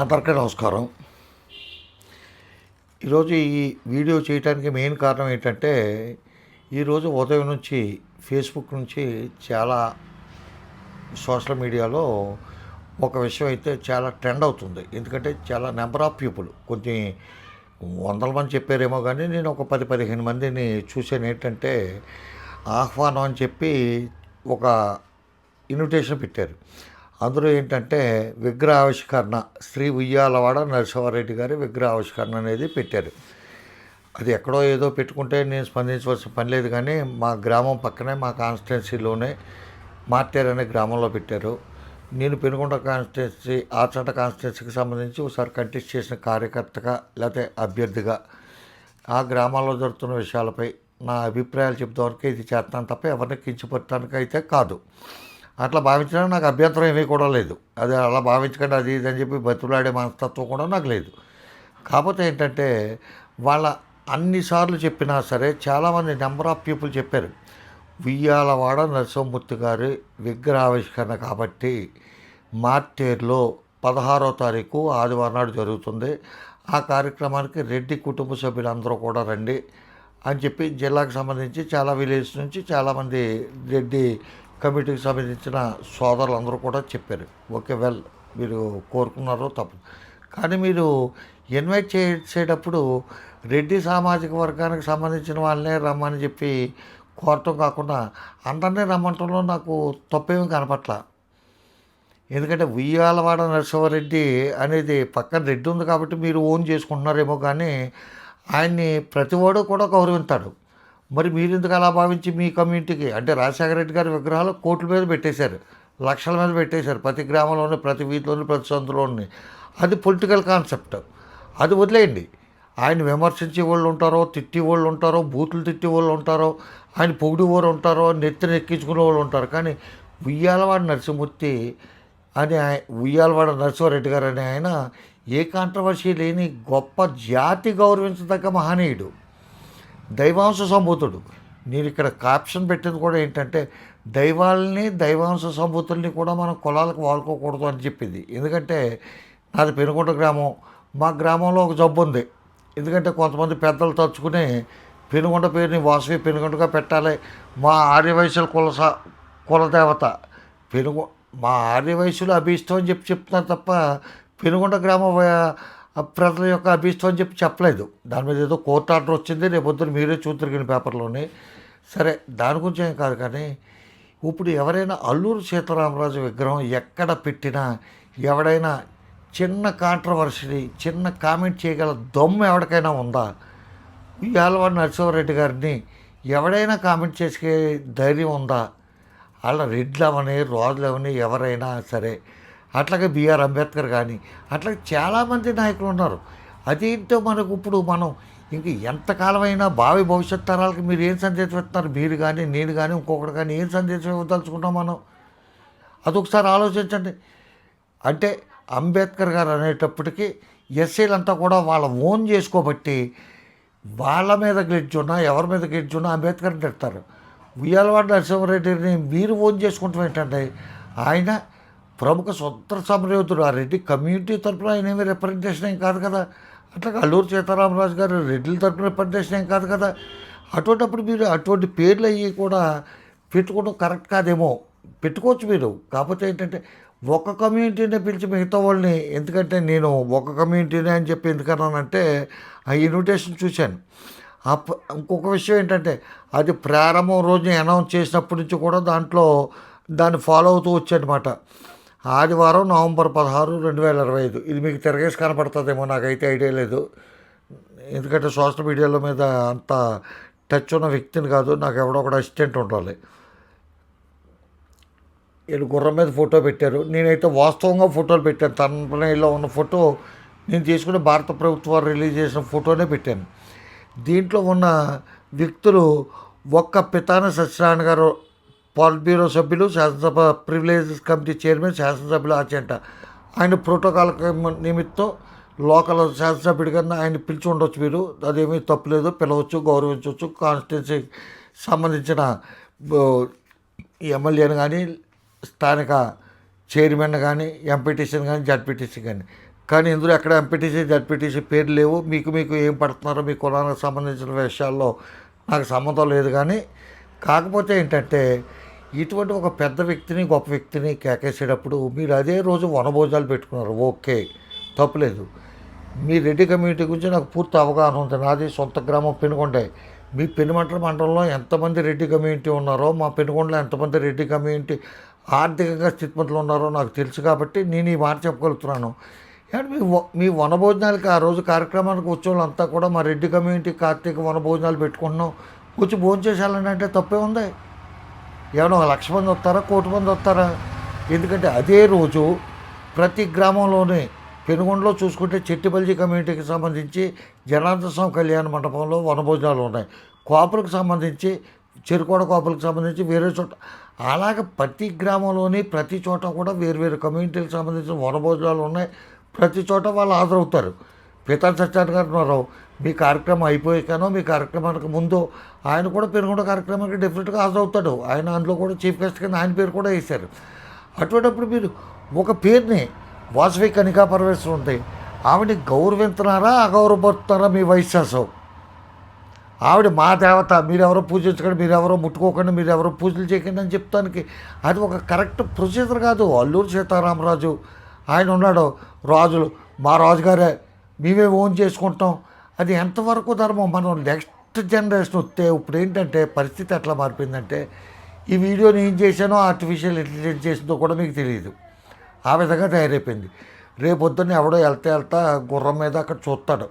అందరికీ నమస్కారం. ఈరోజు ఈ వీడియో చేయడానికి మెయిన్ కారణం ఏంటంటే ఈరోజు ఉదయం నుంచి ఫేస్బుక్ నుంచి చాలా సోషల్ మీడియాలో ఒక విషయం అయితే చాలా ట్రెండ్ అవుతుంది. ఎందుకంటే చాలా నెంబర్ ఆఫ్ పీపుల్ కొన్ని వందల మంది చెప్పారేమో కానీ నేను ఒక పది పదిహేను మందిని చూశాను ఏంటంటే ఆహ్వానం అని చెప్పి ఒక ఇన్విటేషన్ పెట్టారు. అందులో ఏంటంటే విగ్రహ ఆవిష్కరణ శ్రీ ఉయ్యాలవాడ నరసింహారెడ్డి గారి విగ్రహ ఆవిష్కరణ అనేది పెట్టారు. అది ఎక్కడో ఏదో పెట్టుకుంటే నేను స్పందించవలసిన పని లేదు కానీ మా గ్రామం పక్కనే మా కాన్స్టిట్యున్సీలోనే మార్టేర్ అనే గ్రామంలో పెట్టారు. నేను పెనుగొండ కాన్స్టిట్యున్సీ ఆచంట కాన్స్టిట్యున్సీకి సంబంధించి ఒకసారి కంటెస్ట్ చేసిన కార్యకర్తగా లేకపోతే అభ్యర్థిగా ఆ గ్రామాల్లో జరుగుతున్న విషయాలపై నా అభిప్రాయాలు చెప్తానికి ఇది చేస్తాను తప్ప ఎవరిని కించపరచడానికి అయితే కాదు. అట్లా భావించడానికి నాకు అభ్యంతరం ఏమీ కూడా లేదు. అది అలా భావించకండి అది ఇది అని చెప్పి బతులాడే మనస్తత్వం కూడా నాకు లేదు. కాకపోతే ఏంటంటే వాళ్ళ అన్నిసార్లు చెప్పినా సరే చాలామంది నెంబర్ ఆఫ్ పీపుల్ చెప్పారు. ఉయ్యాలవాడ నరసింహమూర్తి గారి విగ్రహావిష్కరణ కాబట్టి మార్టేర్లో పదహారో తారీఖు ఆదివారం నాడు జరుగుతుంది. ఆ కార్యక్రమానికి రెడ్డి కుటుంబ సభ్యులందరూ కూడా రండి అని చెప్పి జిల్లాకు సంబంధించి చాలా విలేజ్ నుంచి చాలామంది రెడ్డి కమిటీకి సంబంధించిన సోదరులందరూ కూడా చెప్పారు. ఓకే వెల్ మీరు కోరుకున్నారో తప్పు. కానీ మీరు ఇన్వైట్ చేసేటప్పుడు రెడ్డి సామాజిక వర్గానికి సంబంధించిన వాళ్ళనే రమ్మని చెప్పి కోరటం కాకుండా అందరినీ రమ్మంటంలో నాకు తప్పేమీ కనపట్ల. ఎందుకంటే ఉయ్యాలవాడ నరసింహారెడ్డి అనేది పక్కన రెడ్డి ఉంది కాబట్టి మీరు ఓన్ చేసుకుంటున్నారేమో కానీ ఆయన్ని ప్రతివాడు కూడా గౌరవింతాడు మరి మీరెందుకు అలా భావించి మీ కమ్యూనిటీకి? అంటే రాజశేఖర రెడ్డి గారి విగ్రహాలు కోట్ల మీద పెట్టేశారు. లక్షల మీద పెట్టేశారు. ప్రతి గ్రామంలోని ప్రతి వీధిలోని ప్రతి సందులోని. అది పొలిటికల్ కాన్సెప్ట్. అది వదిలేయండి. ఆయన విమర్శించే వాళ్ళు ఉంటారో తిట్టి వాళ్ళు ఉంటారో బూతులు తిట్టి వాళ్ళు ఉంటారో ఆయన పొగిడి వాళ్ళు ఉంటారో నెత్తిని ఎక్కించుకునే వాళ్ళు ఉంటారు. కానీ ఉయ్యాలవాడ నరసింహూర్తి అని ఉయ్యాలవాడ నరసింహారెడ్డి గారు అనే ఆయన ఏ కాంట్రవర్సీ లేని గొప్ప జాతి గౌరవించదగ్గ మహనీయుడు. దైవాంశ సంభూతుడు నేను ఇక్కడ కాప్షన్ పెట్టింది కూడా ఏంటంటే దైవాల్ని దైవాంశ సంభూతుల్ని కూడా మనం కులాలకు వాడుకోకూడదు అని చెప్పింది. ఎందుకంటే నాది పెనుకొండ గ్రామం. మా గ్రామంలో ఒక జబ్బు ఉంది. ఎందుకంటే కొంతమంది పెద్దలు తలుచుకుని పెనుగొండ పేరుని వాసవి పెనుగొండగా పెట్టాలి. మా ఆర్యవైశ్యుల కుల కులదేవత పెనుగొ మా ఆర్యవయసులు అభిష్టం అని చెప్పి చెప్తున్నారు తప్ప పెనుగొండ గ్రామ ప్రజల యొక్క అభిష్టం అని చెప్పి చెప్పలేదు. దాని మీద ఏదో కోర్టు ఆర్డర్ వచ్చింది రేపు పొద్దున్న మీరే చూద్దరిగిన పేపర్లోని. సరే దాని గురించి ఏం కాదు కానీ ఇప్పుడు ఎవరైనా అల్లూరు సీతారామరాజు విగ్రహం ఎక్కడ పెట్టినా ఎవడైనా చిన్న కాంట్రవర్సీ చిన్న కామెంట్ చేయగల దొమ్మ ఎవరికైనా ఉందా? ఉయ్యాలవాడ నరసింహారెడ్డి గారిని ఎవడైనా కామెంట్ చేసే ధైర్యం ఉందా? వాళ్ళ రెడ్లవని రాజులవని ఎవరైనా సరే అట్లాగే బిఆర్ అంబేద్కర్ కానీ అట్లాగే చాలామంది నాయకులు ఉన్నారు. అదేంటో మనకు ఇప్పుడు మనం ఇంక ఎంతకాలమైనా భావి భవిష్యత్ తరాలకి మీరు ఏం సందేశం ఇస్తున్నారు? మీరు కానీ నేను కానీ ఇంకొకటి కానీ ఏం సందేశం ఇవ్వదలుచుకున్నాం మనం? అదొకసారి ఆలోచించండి. అంటే అంబేద్కర్ గారు అనేటప్పటికీ ఎస్సీలంతా కూడా వాళ్ళ ఓన్ చేసుకోబట్టి వాళ్ళ మీద గెలిచున్నా ఎవరి మీద గెలిచున్నా అంబేద్కర్ని తిడతారు. ఉయ్యాలవాడ నరసింహారెడ్డిని మీరు ఓన్ చేసుకుంటాం ఏంటంటే ఆయన ప్రముఖ స్వతంత్ర సమరయోధుడు. ఆ రెడ్డి కమ్యూనిటీ తరపున ఆయన ఏమి రిప్రజెంటేషన్ ఏం కాదు కదా. అట్లాగే అల్లూరు సీతారామరాజు గారు రెడ్డిల తరపున రిప్రజెంటేషన్ ఏం కాదు కదా. అటువంటిప్పుడు మీరు అటువంటి పేర్లు అవి కూడా పెట్టుకోవడం కరెక్ట్ కాదేమో. పెట్టుకోవచ్చు మీరు. కాకపోతే ఏంటంటే ఒక కమ్యూనిటీనే పిలిచి మిగతా వాళ్ళని ఎందుకంటే నేను ఒక కమ్యూనిటీనే అని చెప్పి ఎందుకన్నానంటే ఆ ఇన్విటేషన్ చూశాను. అప్ ఇంకొక విషయం ఏంటంటే అది ప్రారంభం రోజు అనౌన్స్ చేసినప్పటి నుంచి కూడా దాంట్లో దాన్ని ఫాలో అవుతూ వచ్చాడనమాట ఆదివారం నవంబర్ పదహారు రెండు వేల ఇరవై ఐదు. ఇది మీకు తిరగేసి కనపడుతుందేమో నాకైతే ఐడియా లేదు. ఎందుకంటే సోషల్ మీడియాలో మీద అంత టచ్ ఉన్న వ్యక్తిని కాదు నాకు ఎవడో ఒకటి అసిస్టెంట్ ఉండాలి. వీళ్ళు గుర్రం మీద ఫోటో పెట్టారు. నేనైతే వాస్తవంగా ఫోటోలు పెట్టాను. తనలో ఉన్న ఫోటో నేను తీసుకుని భారత ప్రభుత్వం రిలీజ్ చేసిన ఫోటోనే పెట్టాను. దీంట్లో ఉన్న వ్యక్తులు ఒక్క పితాన సత్యనారాయణ గారు పాలిట్ బ్యూరో సభ్యులు శాసనసభ ప్రివిలేజెస్ కమిటీ చైర్మన్ శాసనసభ్యులు అర్జెంట ఆయన ప్రోటోకాల్ నిమిత్తం లోకల్ శాసనసభ్యుడి కన్నా ఆయన పిలిచి ఉండొచ్చు మీరు. అదేమీ తప్పులేదు పిలవచ్చు గౌరవించవచ్చు. కాన్స్టిట్యున్సీకి సంబంధించిన ఎమ్మెల్యేని కానీ స్థానిక చైర్మన్ కానీ ఎంపీటీసీని కానీ జడ్పీటీసీ కానీ కానీ ఇందులో ఎక్కడ ఎంపీటీసీ జడ్పీటీసీ పేరు లేవు. మీకు మీకు ఏం పడుతున్నారో మీ కులానికి సంబంధించిన విషయాల్లో నాకు సంబంధం లేదు కానీ కాకపోతే ఏంటంటే ఇటువంటి ఒక పెద్ద వ్యక్తిని గొప్ప వ్యక్తిని కేకేసేటప్పుడు మీరు అదే రోజు వనభోజాలు పెట్టుకున్నారు. ఓకే తప్పులేదు. మీ రెడ్డి కమ్యూనిటీ గురించి నాకు పూర్తి అవగాహన ఉంది. నాది సొంత గ్రామం పెనుకొండే మీ పెనుమంటల మండలంలో ఎంతమంది రెడ్డి కమ్యూనిటీ ఉన్నారో మా పెనుకొండలో ఎంతమంది రెడ్డి కమ్యూనిటీ ఆర్థికంగా స్థితిమంతులు ఉన్నారో నాకు తెలుసు కాబట్టి నేను ఈ మాట చెప్పగలుగుతున్నాను. అండ్ మీ వ- మీ వనభోజనాలకి ఆ రోజు కార్యక్రమానికి వచ్చే వాళ్ళంతా కూడా మా రెడ్డి కమ్యూనిటీ కార్తీక వనభోజనాలు పెట్టుకుంటున్నాం. వచ్చి భోజనం చేసేయాలని అంటే తప్పే ఉంది. ఏమైనా ఒక లక్ష మంది వస్తారా? కోటి మంది వస్తారా? ఎందుకంటే అదే రోజు ప్రతి గ్రామంలోనే పెనుగొండలో చూసుకుంటే చెట్టిపల్లి కమ్యూనిటీకి సంబంధించి జనార్దన స్వామి కళ్యాణ మండపంలో వనభోజనాలు ఉన్నాయి. కోపలకు సంబంధించి చెరుకోడ కోపలకు సంబంధించి వేరే చోట. అలాగ ప్రతి గ్రామంలోని ప్రతి చోట కూడా వేరు వేరు కమ్యూనిటీలకు సంబంధించిన వనభోజనాలు ఉన్నాయి. ప్రతి చోట వాళ్ళు హాజరవుతారు. పితా సత్యాన్ని గారు ఉన్నారు. మీ కార్యక్రమం అయిపోయాకనో మీ కార్యక్రమానికి ముందు ఆయన కూడా పెరుగుండ కార్యక్రమానికి డెఫినెట్గా హాజరవుతాడు. ఆయన అందులో కూడా చీఫ్ గెస్ట్ కింద ఆయన పేరు కూడా వేశారు. అటువంటిప్పుడు మీరు ఒక పేరుని వాసవి కనికా పరమేశ్వరం ఉంది ఆవిడని గౌరవించుతున్నారా అగౌరవపడుతున్నారా మీ వైశ్వాసం ఆవిడ మా దేవత మీరెవరో పూజించకండి మీరెవరో ముట్టుకోకండి మీరెవరో పూజలు చేయకండి అని చెప్తానికి అది ఒక కరెక్ట్ ప్రొసీజర్ కాదు. అల్లూరు సీతారామరాజు ఆయన ఉన్నాడు. రాజులు మా రాజుగారే మేమే ఓన్ చేసుకుంటాం. అది ఎంతవరకు ధర్మం? మనం నెక్స్ట్ జనరేషన్ వస్తే ఇప్పుడు ఏంటంటే పరిస్థితి ఎట్లా మారిపోయిందంటే ఈ వీడియోని ఏం చేశానో ఆర్టిఫిషియల్ ఇంటెలిజెన్స్ చేసిందో కూడా మీకు తెలియదు ఆ విధంగా తయారైపోయింది. రేపు పొద్దున్న ఎవడో వెళ్తా వెళ్తా గుర్రం మీద అక్కడ చూస్తాడు.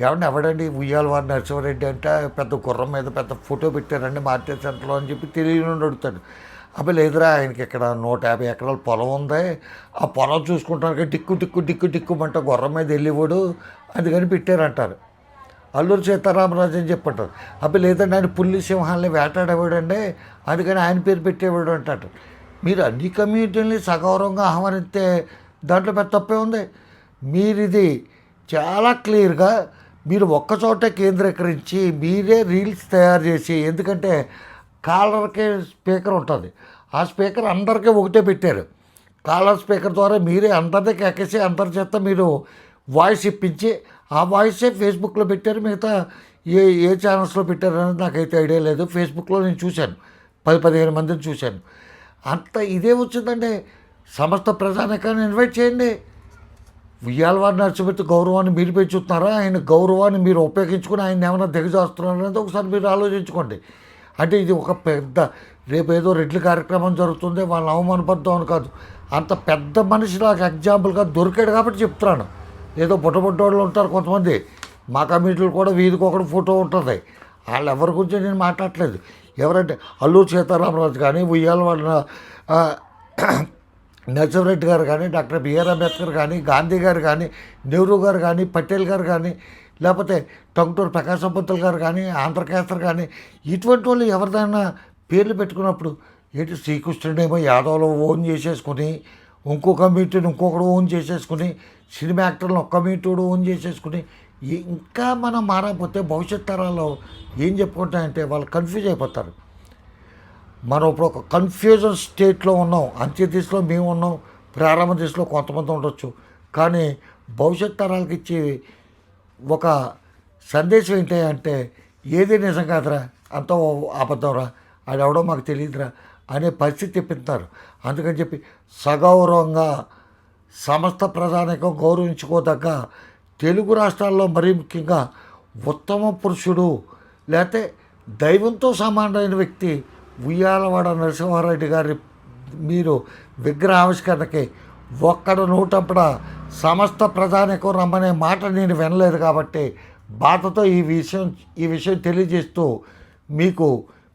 ఎవరిని ఎవడండి? ఉయ్యాల వారి నరసింహారెడ్డి అంటే పెద్ద గుర్రం మీద పెద్ద ఫోటో పెట్టారండి మార్కెట్ సెంటర్లో అని చెప్పి తెలియని అడుగుతాడు. అప్పుడు లేదురా ఆయనకి ఇక్కడ నూట యాభై ఎకరాల పొలం ఉంది. ఆ పొలం చూసుకుంటానికి డిక్కు డిక్కు డిక్కు డిక్కుమంటే గుర్రం మీద వెళ్ళివాడు. అందుకని పెట్టారంటారు. అల్లూరు సీతారామరాజు అని చెప్పంటారు. అప్పుడు లేదండి ఆయన పుల్లి సింహాలని వేటాడేవాడండి. అందుకని ఆయన పేరు పెట్టేవాడు అంటారు. మీరు అన్ని కమ్యూనిటీని సగౌరవంగా ఆహ్వానిస్తే దాంట్లో పెద్ద తప్పే ఉంది. మీరు ఇది చాలా క్లియర్గా మీరు ఒక్కచోట కేంద్రీకరించి మీరే రీల్స్ తయారు చేసి ఎందుకంటే కాలర్కి స్పీకర్ ఉంటుంది. ఆ స్పీకర్ అందరికీ ఒకటే పెట్టారు. కాలర్ స్పీకర్ ద్వారా మీరే అందరికీ ఎక్కేసి అందరి చేత మీరు వాయిస్ ఇప్పించి ఆ వాయిసే ఫేస్బుక్లో పెట్టారు మిగతా ఏ ఏ ఛానల్స్లో పెట్టారనేది నాకైతే ఐడియా లేదు. ఫేస్బుక్లో నేను చూశాను పది పదిహేను మందిని చూశాను. అంత ఇదే వచ్చిందంటే సమస్త ప్రజానికాన్ని ఇన్వైట్ చేయండి. ఉయ్యాలవారి నరసింహతి గౌరవాన్ని మీరు పెంచుతున్నారా? ఆయన గౌరవాన్ని మీరు ఉపయోగించుకుని ఆయన ఏమైనా దిగజాస్తున్నారు అనేది ఒకసారి మీరు ఆలోచించుకోండి. అంటే ఇది ఒక పెద్ద రేపు ఏదో రెడ్లు కార్యక్రమం జరుగుతుంది వాళ్ళని అవమానపడతాం అని కాదు. అంత పెద్ద మనిషి నాకు ఎగ్జాంపుల్గా దొరికాడు కాబట్టి చెప్తున్నాను. ఏదో బుట్టబుట్టోళ్ళు ఉంటారు కొంతమంది. మా కమిటీలు కూడా వీధికి ఒకటి ఫోటో ఉంటుంది. వాళ్ళు ఎవరి గురించి నేను మాట్లాడట్లేదు ఎవరంటే అల్లూరు సీతారామరాజు కానీ ఉయ్యాల వాళ్ళ నరసింహరెడ్డి గారు కానీ డాక్టర్ బిఆర్ అంబేద్కర్ కానీ గాంధీ గారు కానీ నెహ్రూ గారు కానీ పటేల్ గారు కానీ లేకపోతే టంగుటూరు ప్రకాశ్ పంతులు గారు కానీ ఆంధ్రకేసర్ కానీ ఇటువంటి వాళ్ళు ఎవరిదైనా పేర్లు పెట్టుకున్నప్పుడు ఏంటి శ్రీకృష్ణుడేమో యాదవ్లో ఓన్ చేసేసుకుని ఇంకో కమ్యూనిటీని ఇంకొకడు ఓన్ చేసేసుకుని సినిమా యాక్టర్లు ఒక కమ్యూనిటీ ఓన్ చేసేసుకుని ఇంకా మనం మారకపోతే భవిష్యత్ తరాల్లో ఏం చెప్పుకుంటాయంటే వాళ్ళు కన్ఫ్యూజ్ అయిపోతారు. మనం ఇప్పుడు ఒక కన్ఫ్యూజన్ స్టేట్లో ఉన్నాం అంత్య దిశలో మేము ఉన్నాం ప్రారంభ దిశలో కొంతమంది ఉండొచ్చు. కానీ భవిష్యత్ తరాలకు ఇచ్చే ఒక సందేశం ఏంటి అంటే ఏది నిజం కాదురా అంత అబద్ధంరా అది ఎవడో మాకు తెలియదురా అనే పరిస్థితి తెప్పిస్తున్నారు అందుకని చెప్పి సగౌరవంగా సమస్త ప్రధానికం గౌరవించుకోదగ్గ తెలుగు రాష్ట్రాల్లో మరీ ముఖ్యంగా ఉత్తమ పురుషుడు లేకపోతే దైవంతో సమానమైన వ్యక్తి ఉయ్యాలవాడ నరసింహారెడ్డి గారి మీరు విగ్రహావిష్కరణకి ఒక్కడ నూటప్పుడ సమస్త ప్రధానికం రమ్మనే మాట నేను వినలేదు కాబట్టి బాధతో ఈ విషయం ఈ విషయం తెలియజేస్తూ మీకు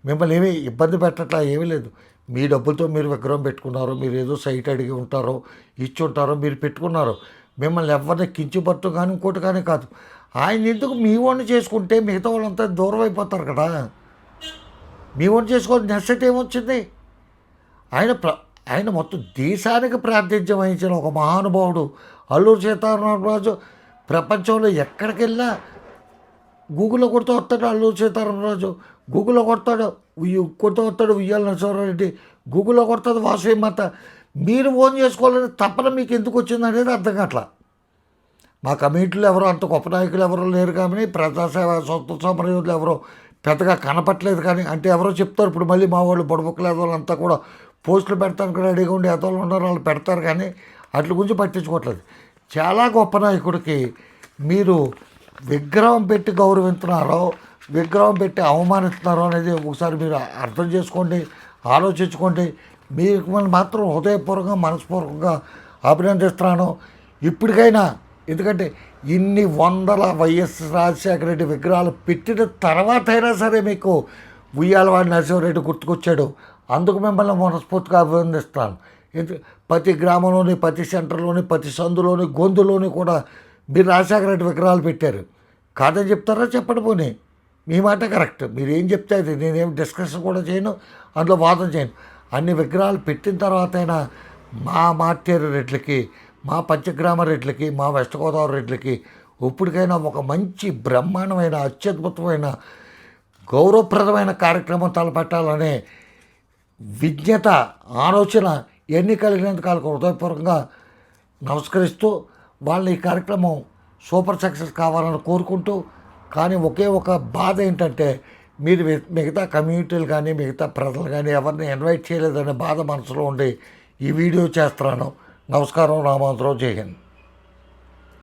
మిమ్మల్ని ఏమీ ఇబ్బంది పెట్టట్లా ఏమీ లేదు. మీ డబ్బులతో మీరు విగ్రహం పెట్టుకున్నారు మీరు ఏదో సైట్ అడిగి ఉంటారో ఇచ్చి ఉంటారో మీరు పెట్టుకున్నారు మిమ్మల్ని ఎవరిని కించిపట్టు కానీ ఇంకోటి కానీ కాదు. ఆయన ఎందుకు మీ వాడిని చేసుకుంటే మిగతా వాళ్ళంతా దూరం అయిపోతారు కదా? మీ వాడిని చేసుకోవాలి నెసెట్ ఏమొచ్చింది? ఆయన ప్ర ఆయన మొత్తం దేశానికి ప్రాతినిధ్యం వహించిన ఒక మహానుభావుడు అల్లూరు సీతారామరాజు ప్రపంచంలో ఎక్కడికి వెళ్ళినా గూగుల్లో కొడుతూ వస్తాడు అల్లూరు సీతారామరాజు. గూగుల్లో కొడతాడు ఉయ్య కొడుతూ వస్తాడు ఉయ్యాల నరసింహారెడ్డి. గూగుల్లో కొడతాడు వాసవి మాత. మీరు ఫోన్ చేసుకోవాలని తప్పన మీకు ఎందుకు వచ్చింది అనేది అర్థం కావట్లా. మా కమిటీలు ఎవరో అంత గొప్ప నాయకులు ఎవరో లేరు కానీ ప్రజాసేవ స్వతంత్ర సమరయోధులు ఎవరో పెద్దగా కనపట్లేదు కానీ అంటే ఎవరో చెప్తారు ఇప్పుడు మళ్ళీ మా వాళ్ళు బుడబుక్కలు అంతా కూడా పోస్టులు పెడతానికి రెడీగా ఉండి ఏదో ఉన్నారు వాళ్ళు పెడతారు కానీ వాటి గురించి పట్టించుకోవట్లేదు. చాలా గొప్ప నాయకుడికి మీరు విగ్రహం పెట్టి గౌరవిస్తున్నారో విగ్రహం పెట్టి అవమానిస్తున్నారు అనేది ఒకసారి మీరు అర్థం చేసుకోండి ఆలోచించుకోండి. మీకు మాత్రం హృదయపూర్వకంగా మనస్పూర్వకంగా అభినందిస్తున్నాను. ఇప్పటికైనా ఎందుకంటే ఇన్ని వందల వైఎస్ రాజశేఖర రెడ్డి విగ్రహాలు పెట్టిన తర్వాత అయినా సరే మీకు ఉయ్యాలవాడి నరసింహారెడ్డి గుర్తుకొచ్చాడు. అందుకు మిమ్మల్ని మనస్ఫూర్తిగా అభినందిస్తాను ఎందుకు ప్రతి గ్రామంలోని ప్రతి సెంటర్లోని ప్రతి సందులోని గొంతులోని కూడా మీరు రాజశేఖర రెడ్డి విగ్రహాలు పెట్టారు. కాదని చెప్తారా? చెప్పండి పోనీ. మీ మాట కరెక్ట్. మీరేం చెప్తే అది నేనేం డిస్కషన్ కూడా చేయను అందులో వాదం చేయను. అన్ని విగ్రహాలు పెట్టిన తర్వాత అయినా మా మార్టేరు రెడ్లకి మా పంచగ్రామ రెడ్లకి మా వెస్ట్ గోదావరి రెడ్లకి ఇప్పటికైనా ఒక మంచి బ్రహ్మాండమైన అత్యద్భుతమైన గౌరవప్రదమైన కార్యక్రమం తలపెట్టాలనే విజ్ఞత ఆలోచన ఎన్ని కలిగినందుకు వాళ్ళకు హృదయపూర్వకంగా నమస్కరిస్తూ వాళ్ళ ఈ కార్యక్రమం సూపర్ సక్సెస్ కావాలని కోరుకుంటూ కానీ ఒకే ఒక బాధ ఏంటంటే మీరు మిగతా కమ్యూనిటీలు కానీ మిగతా ప్రజలు కానీ ఎవరిని ఇన్వైట్ చేయలేదనే బాధ మనసులో ఉండి ఈ వీడియో చేస్తున్నాను. నమస్కారం రామాంతరావు జై హింద్.